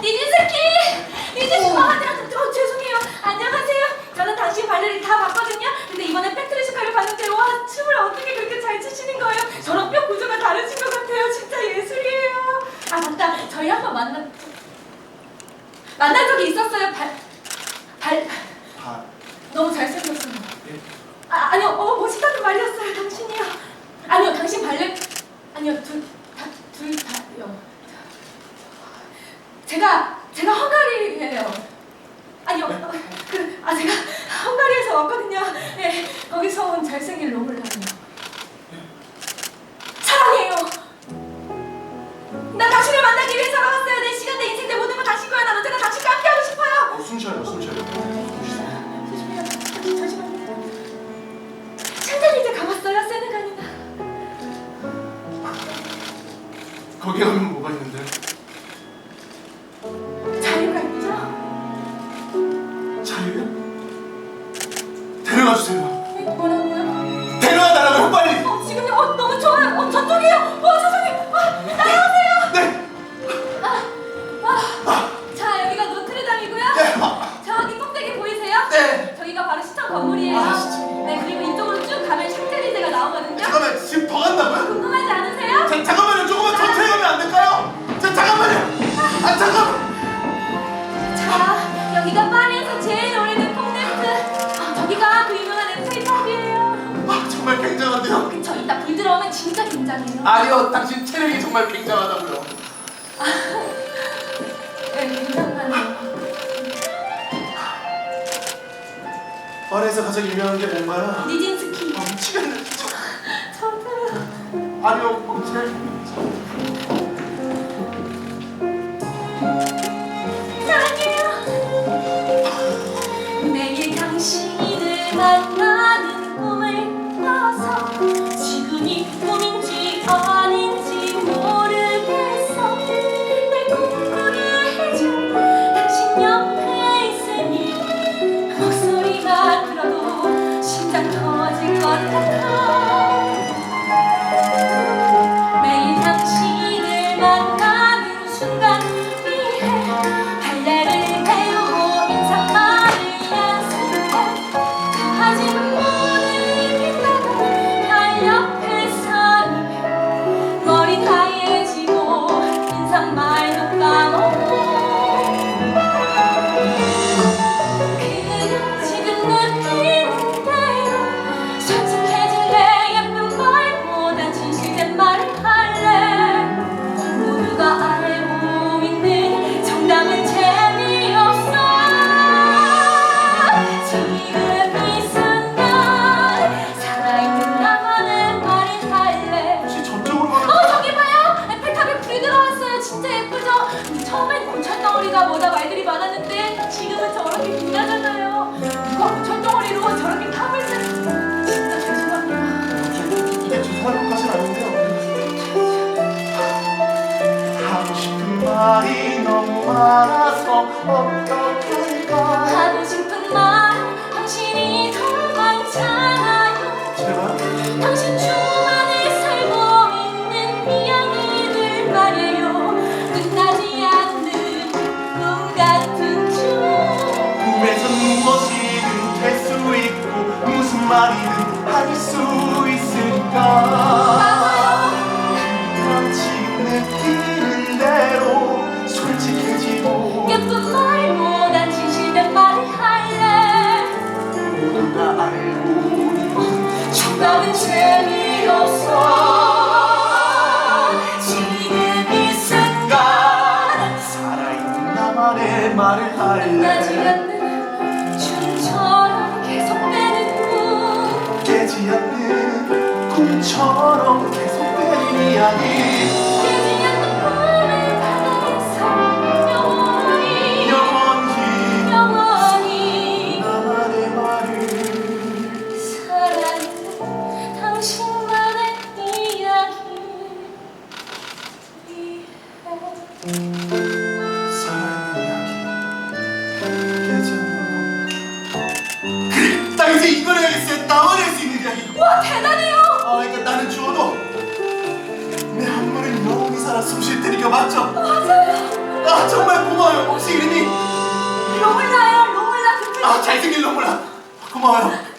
니진스키! 니진스키! 아, 네, 어, 죄송해요. 안녕하세요. 저는 당신 발레를 다 봤거든요. 근데 이번에 팩트리스카를 봤는데 와 춤을 어떻게 그렇게 잘 추시는 거예요? 저랑 뼈 구조가 다르신 것 같아요. 진짜 예술이에요. 아 맞다. 저희 한번 만나 만난 적이 있었어요. 발 발. 아, 너무 잘생겼어요. 예. 아, 아니요, 어, 멋있다는 말이었어요, 당신이요. 아니요, 당신 발레, 아니요, 둘, 다, 둘 다요. 제가, 제가 헝가리예요. 아니요, 어, 그, 아, 제가 헝가리에서 왔거든요. 예, 거기서 온 잘생긴. 사랑해요. 자유가 있죠? 자유요? 데려가 주세요. 잠깐. 자, 여기가 파리에서 제일 오래된 콩네트. 아, 저기가 그 유명한 에펠탑이에요. 아, 정말 굉장한데요. 그쵸, 이따 불 들어오면 진짜 굉장해요. 아니요, 당신 체력이 정말 굉장하다고요. 네, 굉장하네요. 파리에서 가장 유명한 게 뭔가요? 니진스키. 아, 미치겠네. 저도요. 아니요, 제일 Thank you. 말이 너무 많아서 어떡할까? 하고 싶은 말 당신이 더 많잖아요 제발. 당신 춤 안에 살고 있는 이야기들 말이에요 끝나지 않는 꿈 같은 춤 꿈에선 무엇이든 될 수 있고 무슨 말이든 할 수 있을까? 말을 할래. 않는 춤처럼 계속되는 꿈. 깨지 않는 꿈처럼 계속되는 이야기 이제 이걸 해야겠어 나만 할수 있는 이야기 와 대단해요. 아 그러니까 나는 죽어도 내 한물은 영원히 살아 숨쉴 테니까 맞죠? 맞아요. 아 정말 고마워요. 혹시 이름이? 로물라요 로물라. 그아 잘생긴 로물라. 고마워요